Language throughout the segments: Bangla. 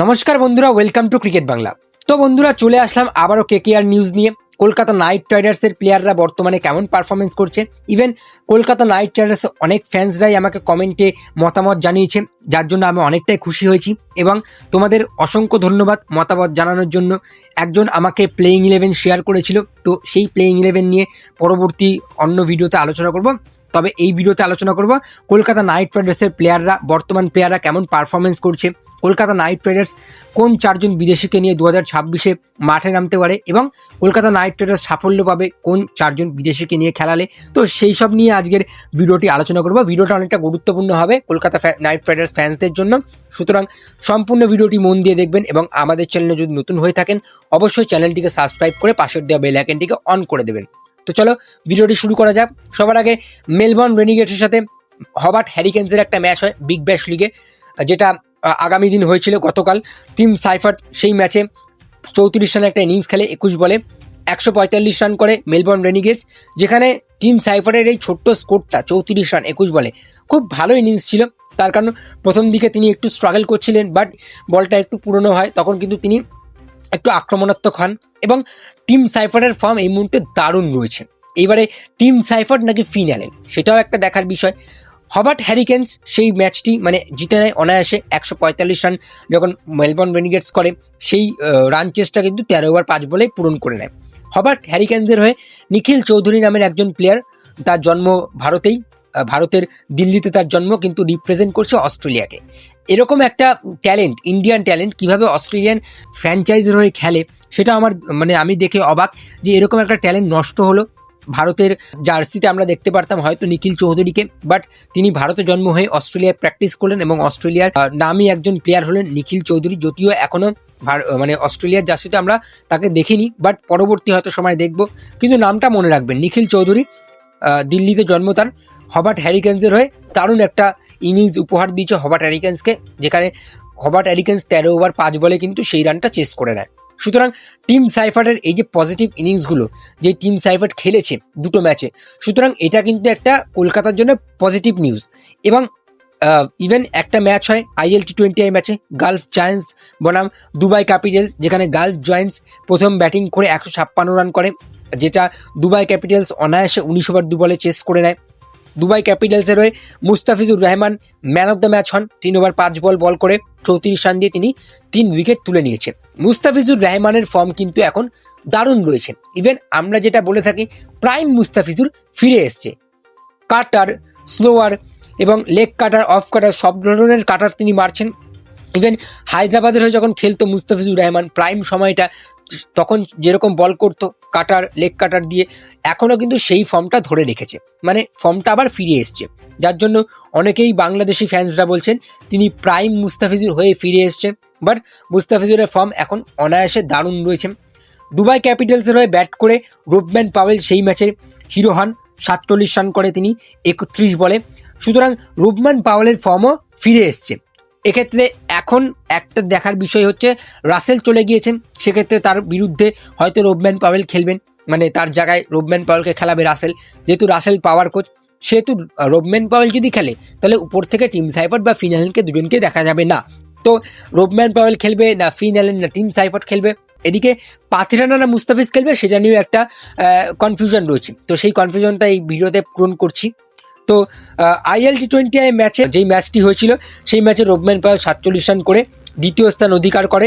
নমস্কার বন্ধুরা ওয়েলকাম টু ক্রিকেট বাংলা তো বন্ধুরা, চলে আসলাম আবারও কেকেআর নিউজ নিয়ে। কলকাতা নাইট রাইডার্সের প্লেয়াররা বর্তমানে কেমন পারফরমেন্স করছে? ইভেন কলকাতা নাইট রাইডার্সের অনেক ফ্যান্সরাই আমাকে কমেন্টে মতামত জানিয়েছে, যার জন্য আমি অনেকটাই খুশি হয়েছি। এবং তোমাদের অসংখ্য ধন্যবাদ মতামত জানানোর জন্য। একজন আমাকে প্লেইং ইলেভেন শেয়ার করেছিল, তো সেই প্লেইং ইলেভেন নিয়ে পরবর্তী অন্য ভিডিওতে আলোচনা করব। তবে এই ভিডিওতে আলোচনা করব কলকাতা নাইট রাইডার্সের প্লেয়াররা, বর্তমান প্লেয়াররা কেমন পারফরমেন্স করছে, কলকাতা নাইট রাইডার্স কোন চারজন বিদেশিকে নিয়ে দু হাজার ছাব্বিশে মাঠে নামতে পারে এবং কলকাতা নাইট রাইডার্স সাফল্য পাবে কোন চারজন বিদেশিকে নিয়ে খেলালে। তো সেই সব নিয়ে আজকের ভিডিওটি আলোচনা করব। ভিডিওটা অনেকটা গুরুত্বপূর্ণ হবে কলকাতা নাইট রাইডার্স ফ্যান্সদের জন্য। সুতরাং সম্পূর্ণ ভিডিওটি মন দিয়ে দেখবেন এবং আমাদের চ্যানেলে যদি নতুন হয়ে থাকেন, অবশ্যই চ্যানেলটিকে সাবস্ক্রাইব করে পাশের দেওয়া বেল আইকনটিকে অন করে দেবেন। তো চলো, ভিডিওটি শুরু করা যাক। সবার আগে মেলবর্ন রেনিগেটসের সাথে হবার্ট হ্যারিকেন্সের একটা ম্যাচ হয় বিগ ব্যাশ লিগে, যেটা আগামী দিন হয়েছিল গতকাল। টিম সাইফার্ট সেই ম্যাচে চৌত্রিশ রানের একটা ইনিংস খেলে একুশ বলে একশো পঁয়তাল্লিশ রান করে মেলবর্ন রেনিগেটস, যেখানে টিম সাইফারের এই ছোট্ট স্কোরটা চৌত্রিশ রান একুশ বলে খুব ভালো ইনিংস ছিল। তার কারণ প্রথম দিকে তিনি একটু স্ট্রাগল করছিলেন বাট বলটা একটু পুরনো হয়, তখন কিন্তু তিনি একটু আক্রমণাত্মক হন এবং টিম সাইফারের ফর্ম এই মুহূর্তে দারুণ রয়েছে। এইবারে টিম সাইফার নাকি ফিনালেন সেটাও একটা দেখার বিষয়। হবার্ট হ্যারিকেন্স সেই ম্যাচটি মানে জিতে নেয় অনায়াসে একশো পঁয়তাল্লিশ রান যখন মেলবর্ন রেনিগেটস করে, সেই রান চেসটা কিন্তু তেরো ওভার পাঁচ বলে পূরণ করে নেয়। হবার্ট হ্যারিকেন্সের হয়ে নিখিল চৌধুরী নামের একজন প্লেয়ার তার জন্ম ভারতেই ভারতের দিল্লিতে তার জন্ম কিন্তু রিপ্রেজেন্ট করছে অস্ট্রেলিয়াকে। এরকম একটা ট্যালেন্ট ইন্ডিয়ান ট্যালেন্ট কীভাবে অস্ট্রেলিয়ান ফ্র্যাঞ্চাইজের হয়ে খেলে, সেটা আমার মানে আমি দেখে অবাক যে এরকম একটা ট্যালেন্ট নষ্ট হলো। ভারতের জার্সিতে আমরা দেখতে পারতাম হয়তো নিখিল চৌধুরীকে বাট তিনি ভারতে জন্ম হয়ে অস্ট্রেলিয়ায় প্র্যাকটিস করলেন এবং অস্ট্রেলিয়ার নামই একজন প্লেয়ার হলেন নিখিল চৌধুরী, যদিও এখনও মানে অস্ট্রেলিয়ার জার্সিতে আমরা তাকে দেখিনি বাট পরবর্তী হয়তো সময় দেখব। কিন্তু নামটা মনে রাখবেন, নিখিল চৌধুরী দিল্লিতে জন্ম তার হবার্ট হ্যারিকেন্সের হয়ে দারুণ একটা ইনিংস উপহার দিয়েছে হবার্ট হ্যারিকেন্সকে যেখানে হবার্ট হ্যারিকেন্স তেরো ওভার পাঁচ বলে কিন্তু সেই রানটা চেস করে নেয়। সুতরাং টিম সাইফারের এই যে পজিটিভ ইনিংসগুলো যে টিম সাইফার খেলেছে দুটো ম্যাচে সুতরাং এটা কিন্তু একটা কলকাতার জন্য পজিটিভ নিউজ এবং ইভেন একটা ম্যাচ হয় আইএল টি টোয়েন্টি আই ম্যাচে গালফ জায়ান্টস বনাম দুবাই ক্যাপিটালস যেখানে গালফ জায়ান্টস প্রথম ব্যাটিং করে একশো ছাপ্পান্ন রান করে, যেটা দুবাই ক্যাপিটালস অনায়াসে উনিশ ওভার দু বলে চেস করে নেয়। দুবাই ক্যাপিটালসের হয়ে Mustafizur Rahman man of the match হন। তিন ওভার পাঁচ বল বল করে চৌত্রিশ রান দিয়ে তিনি তিন উইকেট তুলে নিয়েছেন। মুস্তাফিজুর রহমানের ফর্ম কিন্তু এখন দারুণ রয়েছে। ইভেন আমরা যেটা বলে থাকি, প্রাইম মুস্তাফিজুর ফিরে এসছে। কাটার, স্লোয়ার এবং লেগ কাটার, অফ কাটার, সব ধরনের কাটার তিনি মারছেন। ইভেন হায়দ্রাবাদের হয়ে যখন খেলতো মুস্তাফিজুর রহমান, প্রাইম সময়টা তখন যেরকম বল করতো কাটার লেগ কাটার দিয়ে এখনও কিন্তু সেই ফর্মটা ধরে রেখেছে। মানে ফর্মটা আবার ফিরে এসছে। যার জন্য অনেকেই বাংলাদেশি ফ্যান্সরা বলছেন, তিনি প্রাইম মুস্তাফিজুর হয়ে ফিরে এসছেন। বাট মুস্তাফিজুরের ফর্ম এখন অনায়াসে দারুণ রয়েছে। দুবাই ক্যাপিটালসের হয়ে ব্যাট করে রুবম্যান পাওয়েল সেই ম্যাচের হিরো হন। সাতচল্লিশ রান করে তিনি, একত্রিশ বলে। সুতরাং রুবম্যান পাওয়েলের ফর্মও ফিরে এসছে। এক্ষেত্রে এখন একটা দেখার বিষয় হচ্ছে, রাসেল চলে গিয়েছেন, সেক্ষেত্রে তার বিরুদ্ধে হয়তো রোবম্যান পাওয়েল খেলবেন। মানে তার জায়গায় রোবম্যান পাওয়েলকে খেলাবে রাসেল। যেহেতু রাসেল পাওয়ার কোচ সেহেতু রোবম্যান পাওয়েল যদি খেলে, তাহলে উপর থেকে টিম সাইফার বা ফিনালেনকে দুজনকে দেখা যাবে না। তো রোবম্যান পাওয়েল খেলবে না ফিনালেন না, টিম সাইফার খেলবে। এদিকে পাথিরানা না মুস্তাফিজ খেলবে, সেটা নিয়েও একটা কনফিউশন রয়েছে। তো সেই কনফিউশনটা এই ভিডিওতে পূরণ করছি। তো আইএল টি টোয়েন্টি আই ম্যাচে যেই ম্যাচটি হয়েছিল, সেই ম্যাচে রোবম্যান পাওয়েল সাতচল্লিশ রান করে দ্বিতীয় স্থান অধিকার করে।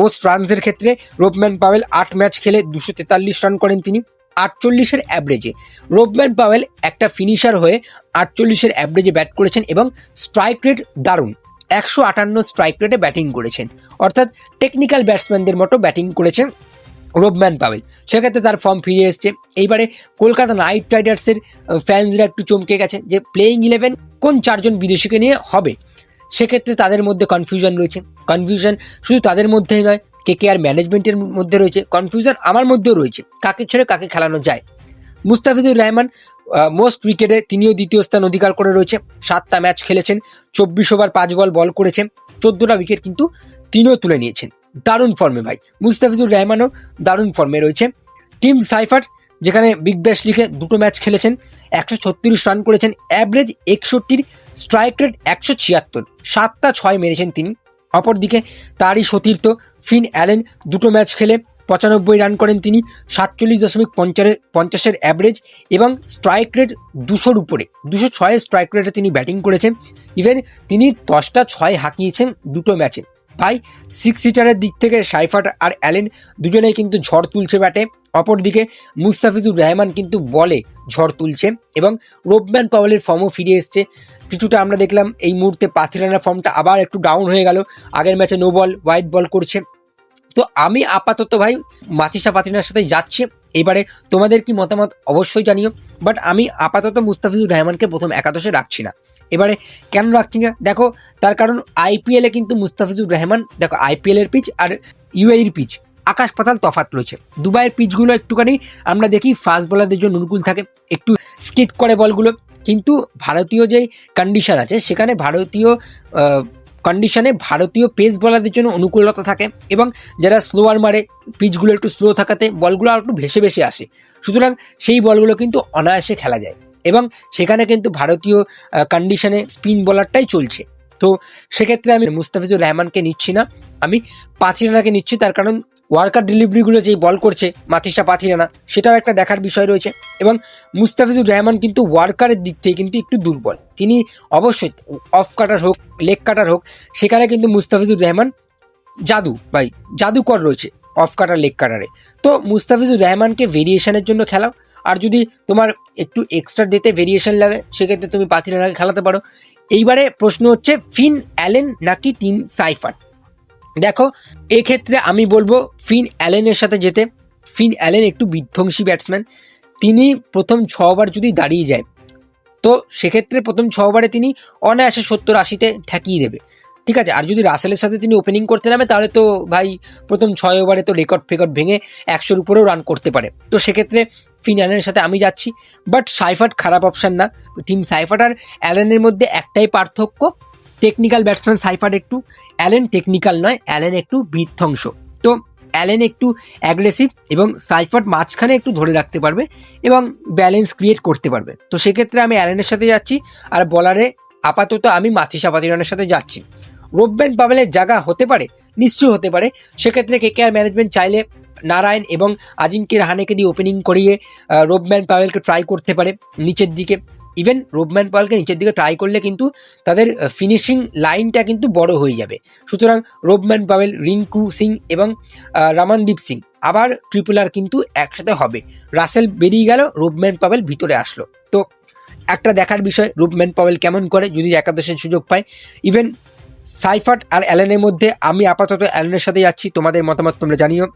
মোস্ট রানসের ক্ষেত্রে রোবম্যান পাওয়েল আট ম্যাচ খেলে দুশো তেতাল্লিশ রান করেন তিনি। আটচল্লিশের অ্যাভারেজে রোবম্যান পাওয়েল একটা ফিনিশার হয়ে আটচল্লিশের অ্যাভারেজে ব্যাট করেছেন এবং স্ট্রাইক রেট দারুণ। একশো আটান্ন স্ট্রাইক রেটে ব্যাটিং করেছেন। অর্থাৎ টেকনিক্যাল ব্যাটসম্যানদের মতো ব্যাটিং করেছেন। রোবম্যান পাওয়েল সেক্ষেত্রে তার ফর্ম ফিরে এসছে। এইবারে কলকাতা নাইট রাইডার্সের ফ্যান্সরা একটু চমকে গেছে যে প্লেইং ইলেভেন কোন চারজন বিদেশিকে নিয়ে হবে? সেক্ষেত্রে তাদের মধ্যে কনফিউশন রয়েছে। কনফিউশন শুধু তাদের মধ্যেই নয় কে কে আর ম্যানেজমেন্টের মধ্যে রয়েছে। কনফিউশন আমার মধ্যেও রয়েছে। কাকে ছেড়ে কাকে খেলানো যায়? মুস্তাফিজুর রহমান মোস্ট উইকেটে তিনিও দ্বিতীয় স্থান অধিকার করে রয়েছে। সাতটা ম্যাচ খেলেছেন, চব্বিশ ওভার পাঁচ বল বল করেছেন। চোদ্দোটা উইকেট কিন্তু তিনিও তুলে নিয়েছেন। দারুণ ফর্মে ভাই। মুস্তাফিজুর রহমানও দারুণ ফর্মে রয়েছে। টিম সাইফার যেখানে বিগ ব্যাশ লিখে দুটো ম্যাচ খেলেছেন, একশো ছত্রিশ রান করেছেন অ্যাভারেজ একষট্টির স্ট্রাইক রেট একশো ছিয়াত্তর। সাতটা ছয় মেরেছেন তিনি। অপরদিকে তারই সতীর্থ ফিন অ্যালেন দুটো ম্যাচ খেলে পঁচানব্বই রান করেন তিনি, সাতচল্লিশ দশমিক পঞ্চাশের পঞ্চাশের অ্যাভারেজ এবং স্ট্রাইক রেট দুশোর উপরে। দুশো ছয়ের স্ট্রাইক রেটে তিনি ব্যাটিং করেছেন। ইভেন তিনি দশটা ছয় হাঁকিয়েছেন দুটো ম্যাচে তাই সিক্স সিটারের দিক থেকে সাইফার আর অ্যালেন দুজনেই কিন্তু ঝড় তুলছে ব্যাটে। অপরদিকে মুস্তাফিজুর রহমান কিন্তু বলে ঝড় তুলছে এবং রোবম্যান পাওয়েলের ফর্মও ফিরে এসছে। কিছুটা আমরা দেখলাম এই মুহূর্তে পাথিরানার ফর্মটা আবার একটু ডাউন হয়ে গেল। আগের ম্যাচে নো বল হোয়াইট বল করছে। তো আমি আপাতত ভাই মাতিসা পাতিনার সাথে যাচ্ছি। এবারে তোমাদের কি মতামত অবশ্যই জানিও বাট আমি আপাতত মুস্তাফিজুর রহমানকে প্রথম একাদশে রাখছি না। এবারে কেন রাখছি না? দেখো, তার কারণ আইপিএলে কিন্তু মুস্তাফিজুর রহমান, দেখো আইপিএলের পিচ আর ইউএইর পিচ আকাশ পাতাল তফাত রয়েছে। দুবাইয়ের পিচগুলো একটুখানি আমরা দেখি ফাস্ট বলারদের জন্য অনুকূল থাকে, একটু স্কিট করে বলগুলো, কিন্তু ভারতীয় যে কন্ডিশন আছে, সেখানে ভারতীয় কন্ডিশনে ভারতীয় পেস বলারদের জন্য অনুকূলতা থাকে এবং যারা স্লোয়ার মারে পিচগুলো একটু স্লো থাকাতে বলগুলো আর একটু ভেসে ভেসে আসে। সুতরাং সেই বলগুলো কিন্তু অনায়াসে খেলা যায় এবং সেখানে কিন্তু ভারতীয় কন্ডিশনে স্পিন বলারটাই চলছে। তো সেক্ষেত্রে আমি মুস্তাফিজুর রহমানকে নিচ্ছি না। আমি পাথিরানাকে নিচ্ছি, তার কারণ ওয়ার্কার ডেলিভারিগুলো যেই বল করছে মাথিসা পাথিরানা, সেটাও একটা দেখার বিষয় রয়েছে। এবং মুস্তাফিজুর রহমান কিন্তু ওয়ার্কারের দিক থেকে কিন্তু একটু দুর্বল। তিনি অবশ্যই অফ কাটার হোক লেগ কাটার হোক, সেখানে কিন্তু মুস্তাফিজুর রহমান জাদু, ভাই, জাদুকর রয়েছে অফ কাটার লেগ কাটারে তো মুস্তাফিজুর রহমানকে ভেরিয়েশনের জন্য খেলাও। আর যদি তোমার একটু এক্সট্রা ডেতে ভেরিয়েশন লাগে, সেক্ষেত্রে তুমি পাথিরানাকে খেলাতে পারো। এইবারে প্রশ্ন হচ্ছে, ফিন অ্যালেন নাকি টিম সাইফার? দেখো, এক্ষেত্রে আমি বলব ফিন অ্যালেনের সাথে যেতে। ফিন অ্যালেন একটু বিধ্বংসী ব্যাটসম্যান। তিনি প্রথম ছ ওভার যদি দাঁড়িয়ে যায়, তো সেক্ষেত্রে প্রথম ছ ওভারে তিনি অনায়াসে সত্তর আশিতে ঠেকিয়ে দেবে। ঠিক আছে, আর যদি রাসেলের সাথে তিনি ওপেনিং করতে নামে, তাহলে তো ভাই প্রথম ছয় ওভারে তো রেকর্ড ফেকর্ড ভেঙে একশোর উপরেও রান করতে পারে। তো সেক্ষেত্রে ফিন অ্যালেনের সাথে আমি যাচ্ছি। বাট সাইফাট খারাপ অপশান না। টিম সাইফাট আর অ্যালেনের মধ্যে একটাই পার্থক্য টেকনিক্যাল ব্যাটসম্যান সাইফার একটু অ্যালেন টেকনিক্যাল নয় অ্যালেন একটু বিধ্বংস। তো অ্যালেন একটু অ্যাগ্রেসিভ এবং সাইফাট মাঝখানে একটু ধরে রাখতে পারবে এবং ব্যালেন্স ক্রিয়েট করতে পারবে। তো সেক্ষেত্রে আমি অ্যালেনের সাথে যাচ্ছি আর বলারে আপাতত আমি মাথিসা পাতিরানের সাথে যাচ্ছি। রোবব্যান পাবেলের জায়গা হতে পারে, নিশ্চয়ই হতে পারে। সেক্ষেত্রে কে কে আর ম্যানেজমেন্ট চাইলে নারায়ণ এবং আজিঙ্কে রাহানেকে দিয়ে ওপেনিং করিয়ে রোবম্যান পাওয়েলকে ট্রাই করতে পারে নিচের দিকে। ইভেন রোবম্যান পাওয়েলকে নিচের দিকে ট্রাই করলে কিন্তু তাদের ফিনিশিং লাইনটা কিন্তু বড় হয়ে যাবে। সুতরাং রোবম্যান পাওয়েল রিঙ্কু সিং এবং রামানদীপ সিং আবার ট্রিপল আর কিন্তু একসাথে হবে। রাসেল বেরিয়ে গেল রোবম্যান পাওয়েল ভিতরে আসলো। তো একটা দেখার বিষয় রুপম্যান পাওয়েল কেমন করে যদি একাদশের সুযোগ পায়। ইভেন সাইফাট আর অ্যালেনের মধ্যে আমি আপাতত অ্যালেনের সাথে যাচ্ছি, তোমাদের মতামত তোমরা জানিও।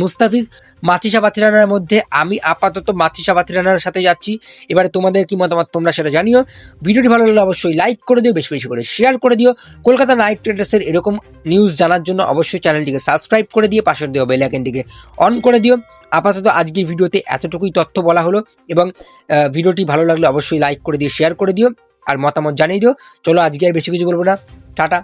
মুস্তাফিজ মাথিসা বাতিরানার মধ্যে আমি আপাতত মাথিসা বাতিরানার সাথে যাচ্ছি। এবারে তোমাদের কি মতামত তোমরা সেটা জানিও। ভিডিওটি ভালো লাগলে অবশ্যই লাইক করে দিও, বেশি বেশি করে শেয়ার করে দিও। কলকাতা নাইট রাইডার্সের এরকম নিউজ জানার জন্য অবশ্যই চ্যানেলটিকে সাবস্ক্রাইব করে দিয়ে পাশের দেওয়া বেল আইকনটিকে অন করে দিও। আপাতত আজকের ভিডিওতে এতটুকুই তথ্য বলা হলো এবং ভিডিওটি ভালো লাগলে অবশ্যই লাইক করে দিয়ে শেয়ার করে দিও। আর মতামত জানিয়ে দিও। চলো আজকে আর বেশি কিছু বলব না। টাটা।